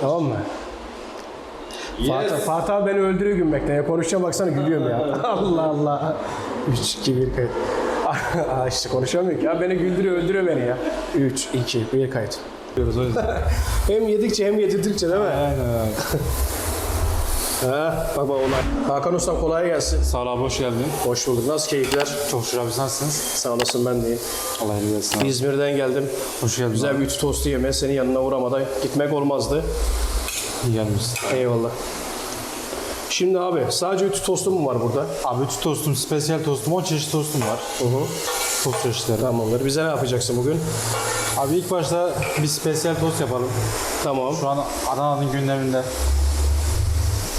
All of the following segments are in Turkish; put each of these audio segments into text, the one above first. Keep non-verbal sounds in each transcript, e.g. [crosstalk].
Tamam mı? Fatih, Fatih abi beni öldürüyor gülmekten. Ya konuşacağım baksana gülüyorum ya. [laughs] Allah Allah. 3, 2, 1 kayıt. [laughs] Aa işte konuşamıyor ki. Ya beni güldürüyor öldürüyor beni ya. 3, 2, 1 kayıt. Diyoruz o yüzden. [laughs] Hem yedikçe hem yedirdikçe değil mi? Aynen. Ha, bak bak olay. Hakan Ustam kolay gelsin. Sağ ol abi hoş geldin. Hoş bulduk. Nasıl keyifler? Çok şükür abi nasılsınız? Sağ olasın ben de iyi. Allah razı olsun. abi. İzmir'den geldim. Hoş geldin. Güzel abi. bir ütü tostu yemeye senin yanına uğramadan gitmek olmazdı. İyi gelmişsin. Eyvallah. Şimdi abi sadece ütü tostu mu var burada? Abi ütü tostum, spesiyel tostum, 10 çeşit tostum var. Hı hı. Tost çeşitleri. Tamamdır. Bize ne yapacaksın bugün? Abi ilk başta bir spesiyel tost yapalım. Tamam. Şu an Adana'nın gündeminde.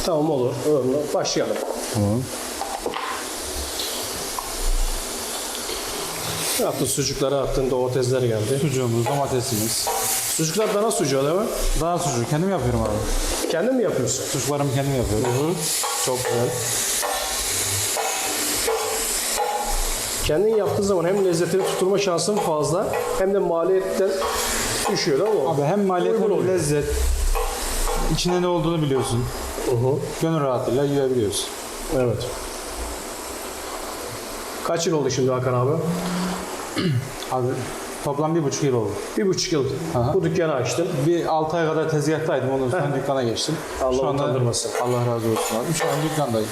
Tamam olur. Öyle. Başlayalım. Tamam. Ne yaptın? Sucukları attın, domatesler geldi. Sucuğumuz, domatesimiz. Sucuklar dana sucuğu değil mi? Daha sucuğu kendim yapıyorum abi. Kendin mi yapıyorsun? Sucuklarımı kendim yapıyorum. Hı. Çok güzel. Kendin yaptığın zaman hem lezzetini tutturma şansın fazla hem de maliyetten düşüyor değil mi? Abi hem maliyet Uygun hem oluyor. lezzet. İçinde ne olduğunu biliyorsun. Hı. Gönül rahatlığıyla yiyebiliyorsun. Evet. Kaç yıl oldu şimdi Hakan abi? [clears throat] Abi toplam bir buçuk yıl oldu. Bir buçuk yıl Aha. bu dükkanı açtın. Bir 6 ay kadar tezgahtaydım. Ondan sonra dükkana geçtim. Allah Şu anda utandırmasın. Allah razı olsun abi. Şu an dükkandayım.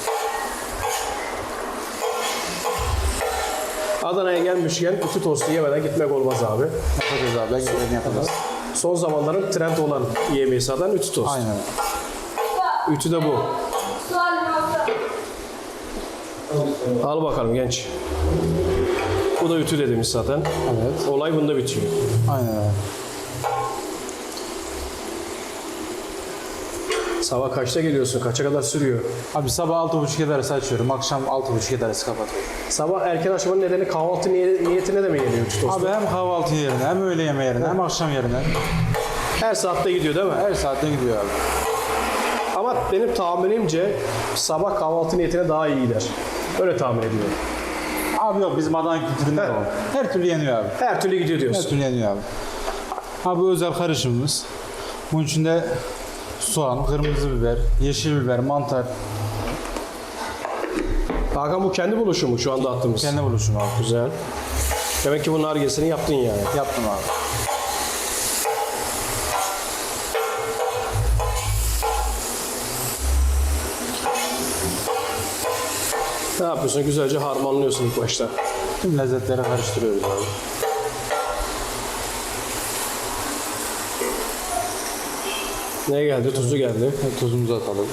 Adana'ya gelmişken ütü tostu yemeden gitmek olmaz abi. Yapacağız abi. Ben görevini yapacağız. Son zamanların trend olan yemeği zaten ütü tostu. Aynen. Ütü de bu. Al bakalım genç. Bu da ütü dediğimiz zaten. Evet. Olay bunda bitiyor. Aynen öyle. Sabah kaçta geliyorsun? Kaça kadar sürüyor? Abi sabah 6.30 arası açıyorum. Akşam 6.30 arası kapatıyorum. Sabah erken açmanın nedeni kahvaltı niye- niyetine de mi geliyor ütü tostu? Abi hem kahvaltı yerine hem öğle yemeği yerine hem akşam yerine. Her saatte gidiyor değil mi? Her saatte gidiyor abi. Ama benim tahminimce sabah kahvaltı niyetine daha iyi gider. Öyle tahmin ediyorum. Abi yok bizim Adana kültüründe de o. Her türlü yeniyor abi. Her türlü gidiyor Her diyorsun. türlü yeniyor abi. Abi bu özel karışımımız. Bunun içinde soğan, kırmızı biber, yeşil biber, mantar. Hakan bu kendi buluşu mu şu anda attığımız? Kendi buluşum abi. Güzel. Demek ki bunun argesini yaptın yani. Yaptım abi. Ne yapıyorsun? Güzelce harmanlıyorsun ilk başta. Tüm lezzetleri karıştırıyoruz abi. Ne geldi? Tuzu geldi. Tuzumuzu atalım.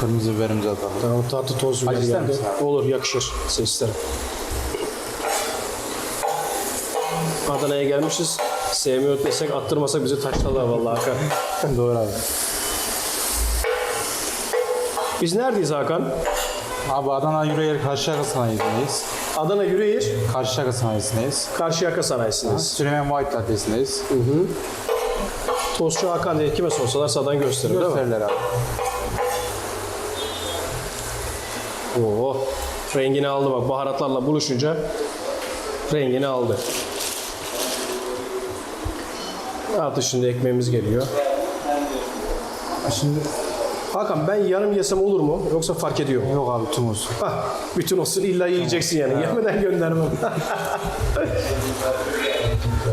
Kırmızı biberimizi atalım. Tamam tatlı toz biber Acı ister geldi. misin abi? Olur yakışır. Size isterim. Adana'ya gelmişiz. Sevmiyor desek attırmasak bizi taşlarlar vallahi Hakan. [laughs] Doğru abi. Biz neredeyiz Hakan? Abi Adana Yüreğir Karşıyaka Sanayi'sindeyiz. Adana Yüreğir, Karşıyaka Sanayi'sindeyiz. Karşıyaka Sanayisindeyiz. Süleyman White Caddesi'ndeyiz. Tostçu Hakan diye kime sorsalar sağdan gösterir değil mi? Gösterirler abi. Oo, rengini aldı bak baharatlarla buluşunca rengini aldı. Artık şimdi ekmeğimiz geliyor. Şimdi Hakan ben yarım yesem olur mu? Yoksa fark ediyor mu? yok abi tüm olsun. Hah, bütün olsun illa yiyeceksin yani. Yemeden göndermem.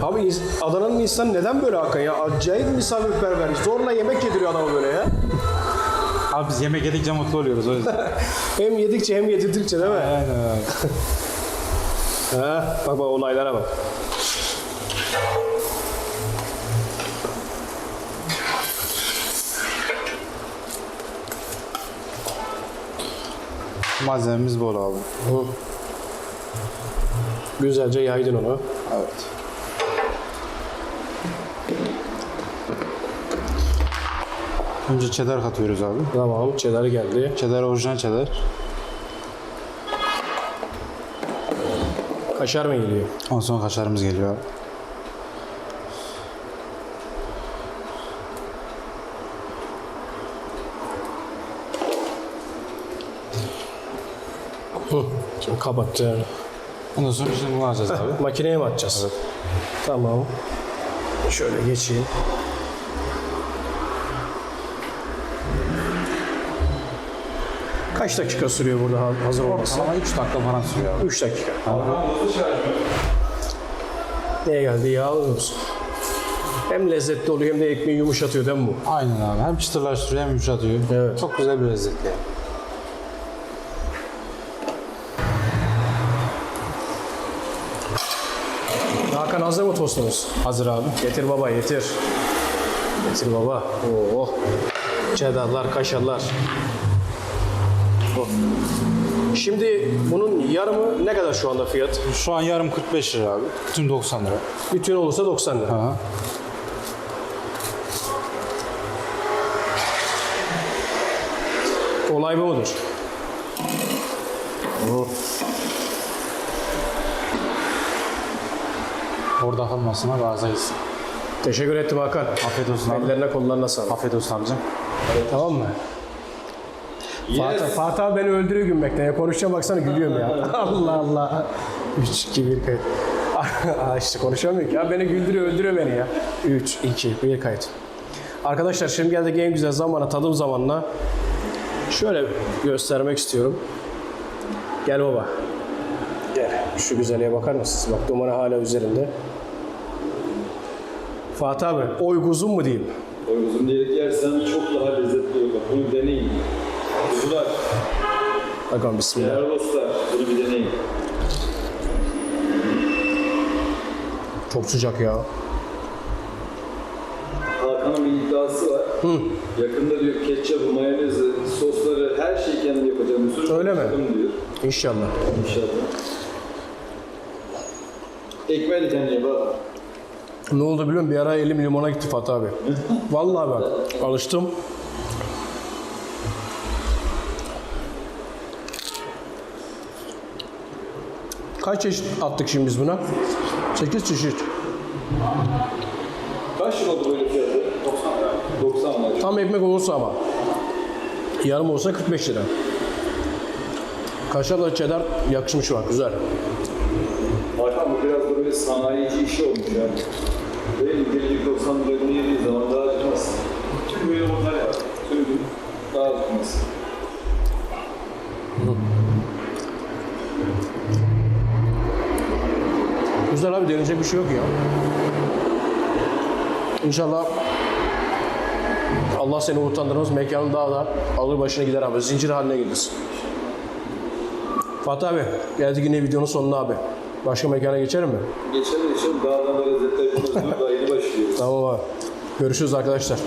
Abi Adana'nın insanı neden böyle Hakan ya? Acayip misafirperver. Zorla yemek yediriyor adamı böyle ya. Abi biz yemek yedikçe mutlu oluyoruz o yüzden. [laughs] Hem yedikçe hem yedirdikçe değil mi? Aynen abi. [laughs] Ha, bak bak olaylara bak. Malzememiz bol abi. Hı. Güzelce yaydın onu. Evet. Önce cheddar katıyoruz abi. Tamam, çedar geldi. Cheddar orijinal cheddar. Kaşar mı geliyor? Ondan sonra kaşarımız geliyor Hı. Şimdi kapatacağız. Ondan sonra biz bunu alacağız abi. Makineye mi atacağız? Evet. Tamam. Şöyle geçeyim. Kaç dakika sürüyor burada hazır olması? Ortalama 3 dakika falan sürüyor 3 dakika. Tamam. Neye geldi? Yağ. Hem lezzetli oluyor hem de ekmeği yumuşatıyor değil mi bu? Aynen abi. Hem çıtırlaştırıyor hem yumuşatıyor. Evet. Çok güzel bir lezzet yani. Hazır mı tostumuz? Hazır abi. Getir baba getir. Getir baba. Oo. Çedarlar, kaşarlar. Oh. Şimdi bunun yarımı ne kadar şu anda fiyat? Şu an yarım 45 lira abi. Tüm 90 lira. Bütün olursa 90 lira. Aha. Olay bu mudur? Orada kalmasına razıyız. Teşekkür ettim Hakan. Afiyet olsun abi. Ellerine kollarına sağlık. Afiyet olsun abicim. Tamam mı? Fatih, Fatih abi beni öldürüyor gülmekten. Ya konuşacağım baksana gülüyorum ya. [laughs] Allah Allah. 3, 2, 1 kayıt. [laughs] İşte konuşamıyorum ki. Ya beni güldürüyor, öldürüyor beni ya. 3, 2, 1 kayıt. Arkadaşlar şimdi geldik en güzel zamana, tadım zamanına. Şöyle göstermek istiyorum. Gel baba. Gel. Şu güzelliğe bakar mısınız? Bak dumanı hala üzerinde. Fatih abi, oy kuzum mu diyeyim? O uzun diyerek yersen çok daha lezzetli olur. Bunu deneyin. Kuzular, Bakalım bismillah. değerli dostlar, bunu bir deneyin. Çok sıcak ya. Hakan'ın bir iddiası var. Yakında diyor ketçabı, mayonezi, sosları, her şeyi kendim yapacağım. Sürü Öyle mi? diyor. İnşallah. İnşallah. Ekmeği de kendine bak. Ne oldu biliyor musun? Bir ara elim limona gitti Fatih abi. Vallahi bak. Alıştım. Kaç çeşit attık şimdi biz buna? 8 çeşit. Kaç yıl oldu böyle fiyatı? 90 lira. 90 lira. Tam ekmek olursa ama. Yarım olsa 45 lira. Kaşarla cheddar yakışmış bak güzel. Hakan bu biraz da böyle sanayici işi olmuş ya. Değil mi? Gelecek 90 lira bunu yediği zaman daha acımaz. Tüm böyle onlar ya. Tüm gün daha acımaz. Güzel abi denilecek bir şey yok ya. İnşallah Allah seni utandırmaz. Mekanın daha da alır başına gider abi. Zincir haline gelirsin. Fatih abi geldik yine videonun sonuna abi. Başka mekana geçelim mi? Geçelim geçelim. Dağdan da lezzetler buluruz. Daha yeni. Tamam abi. Görüşürüz arkadaşlar.